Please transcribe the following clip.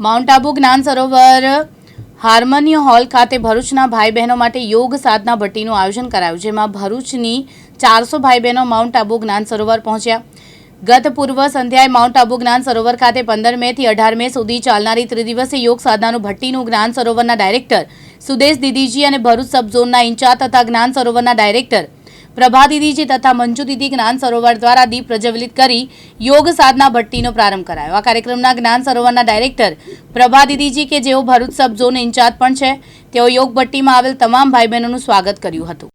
Mount Abu જ્ઞાન સરોવર harmony hall ખાતે ભરૂચના ભાઈ બહેનો માટે યોગ સાધના ભટ્ટીનું આયોજન કરાયું, જેમાં ભરૂચની ચારસો ભાઈ બહેનો માઉન્ટ આબુ જ્ઞાન સરોવર પહોંચ્યા. ગત પૂર્વ સંધ્યાએ માઉન્ટ આબુ જ્ઞાન સરોવર ખાતે પંદર મે થી અઢાર મે સુધી ચાલનારી ત્રિદિવસીય યોગ સાધનાનું ભટ્ટીનું જ્ઞાન સરોવરના ડાયરેક્ટર સુદેશ દીદીજી અને ભરૂચ સબ ઝોનના ઇન્ચાર્જ તથા જ્ઞાન સરોવરના ડાયરેક્ટર પ્રભા દીદીજી તથા મંજુ દીદી જ્ઞાન સરોવર દ્વારા દીપ પ્રજ્વલિત કરી યોગ સાધના ભટ્ટીનો પ્રારંભ કરાયો. આ કાર્યક્રમના જ્ઞાન સરોવરના ડાયરેક્ટર પ્રભા દીદીજી કે જેઓ ભરૂચ સબ ઝોન ઇન્ચાર્જ પણ છે, તેઓ યોગ ભટ્ટીમાં આવેલ તમામ ભાઈ બહેનોનું સ્વાગત કર્યું હતું.